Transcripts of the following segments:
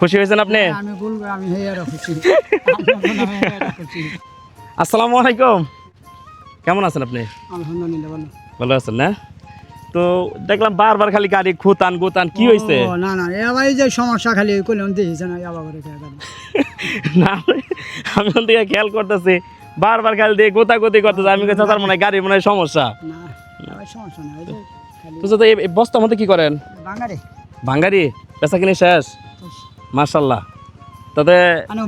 খুশি হয়েছেন? আপনি? আমি বলব আমি হয়ে আমি হেয়ারা খুশি। আসসালামু আলাইকুম। কেমন আছেন আপনি? আলহামদুলিল্লাহ ভালো। ভালো আছেন না? তো দেখলাম বারবার খালি গাড়ি খুতান গুতান কি হয়েছে না না এবার যে সমস্যা খালি করলাম দিয়েছে না আবার করে না আমি ওখান থেকে খেয়াল করতেছি বারবার খালি দিয়ে গোতাগুতি করতেছে। আমি কাছে তার মনে গাড়ির মনে সমস্যা। না সমস্যা না এই যে খালি তো তো এই বস্তার মধ্যে কি করেন? বাঙালি ভাঙ্গারি পেশা কিনে শেষ?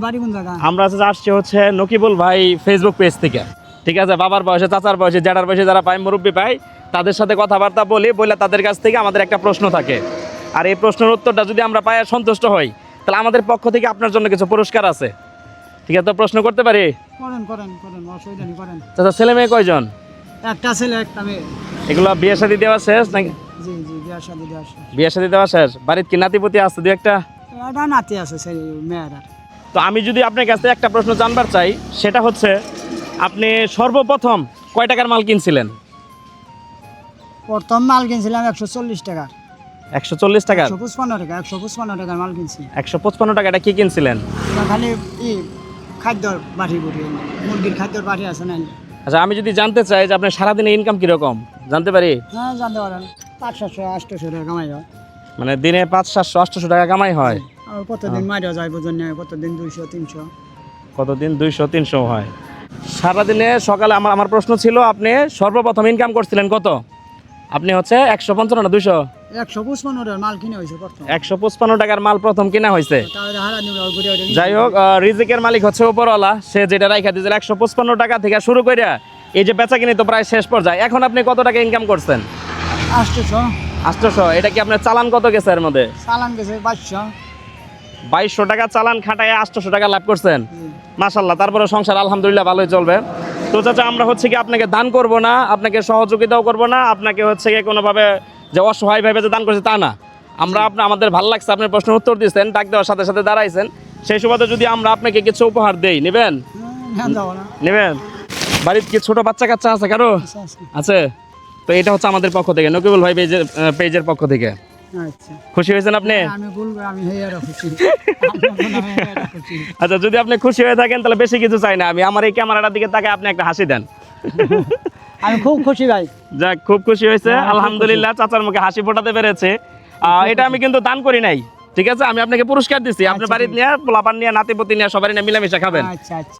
বাড়ি কোন জায়গা? আমরা আসছি হচ্ছে নকিবুল ভাই ফেসবুক পেজ থেকে। ঠিক আছে? বাবার বয়সে চাচার বয়সে জ্যাঠার বয়সে যারা পায় মুরব্বী পায় তাদের সাথে কথাবার্তা বলি বলে তাদের কাছ থেকে আমাদের একটা প্রশ্ন থাকে। আর এই প্রশ্নের উত্তরটা যদি আমরা পাই সন্তুষ্ট হই তাহলে আমাদের পক্ষ থেকে আপনার জন্য কিছু পুরস্কার আছে। ঠিক আছে? তো প্রশ্ন করতে পারি? চাচা ছেলে মেয়ে কয়জন? একটা ছেলে একটা মেয়ে। এগুলো বিয়ে শাদী দেওয়া শেষ নাকি? বিয়ে শাদী দেওয়া শেষ। বাড়ির কি নাতিপতি আছে দু একটা? এটা নাতি আছে সেই মেয়েরা তো আমি যদি আপনার কাছে একটা প্রশ্ন জানবার চাই সেটা হচ্ছে আপনি সর্বপ্রথম কয় টাকার মাল কিনছিলেন? প্রথম মাল কিনছিলাম একশো চল্লিশ টাকার। একশো চল্লিশ টাকার? একশো পঁচপান্ন টাকা একশো পঁচপান্ন টাকার মাল কিনছি একশো পঁচপান্ন টাকাটা কি কিনছিলেন? খালি ই খাদ্যর বাটি করি মুরগির খাদ্যর বাটি আছে না? আচ্ছা আমি যদি জানতে চাই যে আপনার সারাদিনে ইনকাম কীরকম? জানতে পারি? হ্যাঁ জানতে পারেন। পাঁচশো আটশোশো টাকা কামাই হয়। মানে দিনে পাঁচ সাতশো আটশোশো টাকা কামাই হয়। কতদিন মারিয়া যায় বোঝেন কতদিন দুইশো তিনশো। কতদিন দুইশো তিনশো হয়। সারাদিনে সকালে আমার আমার প্রশ্ন ছিল আপনি সর্বপ্রথম ইনকাম করছিলেন কত? আপনি হচ্ছে একশো পঞ্চান্ন না দুশো একশো পঁচপান্ন টাকার মাল কিনে হয়েছে প্রথম। একশো পঁচপান্ন টাকার মাল প্রথম কিনা হয়েছে। যাই হোক রিজিকের মালিক হচ্ছে উপরওয়ালা সে যেটা রাইখা দিয়েছিল একশো পঁচপান্ন টাকা থেকে শুরু করে এই যে বেচা কিনি তো প্রায় শেষ পর্যায়ে। এখন আপনি কত টাকা ইনকাম করছেন? আটশোশো। আটশোশো এটা কি আপনার চালান কত গেছে এর মধ্যে? চালান গেছে বাইশশো। বাইশশো টাকা চালান খাটায় আটশোশো টাকা লাভ করছেন? মাসাল্লাহ তারপরে সংসার আলহামদুলিল্লাহ ভালোই চলবে। তো চাচা আমরা হচ্ছে কি আপনাকে দান করব না আপনাকে সহযোগিতাও করব না আপনাকে হচ্ছে কি কোনোভাবে যে অসহায় ভাবে যে দান করছে তা না। আমরা আপনার আমাদের ভালো লাগছে আপনার প্রশ্নের উত্তর দিচ্ছেন ডাক দেওয়ার সাথে সাথে দাঁড়াইছেন। সেই সুবাদে যদি আমরা আপনাকে কিছু উপহার দেই নেবেন? নেবেন? বাড়িতে কি ছোট বাচ্চা কাচ্চা আছে কারও আছে? তো এটা হচ্ছে আমাদের পক্ষ থেকে। নকিবুল ভাই পেজের পেজের পক্ষ থেকে। আচ্ছা। খুশি হয়েছেন আপনি? আচ্ছা যদি আপনি খুশি হয়ে থাকেন তাহলে বেশি কিছু চাই না। আমি আমার এই ক্যামেরাটার দিকে তাকে আপনি একটা হাসি দেন। আমি খুব খুশি ভাই। যাক খুব খুশি হয়েছে। হ্যাঁ, আলহামদুলিল্লাহ চাচার মুখে হাসি ফোটাতে পেরেছে। এটা আমি কিন্তু দান করি নাই। ঠিক আছে? আমি আপনাকে পুরস্কার দিচ্ছি আপনার বাড়িতে নিয়ে পোলাপান নিয়ে নাতিপতি নিয়ে সবাই নিয়ে মিলামিশা খাবেন। আচ্ছা আচ্ছা।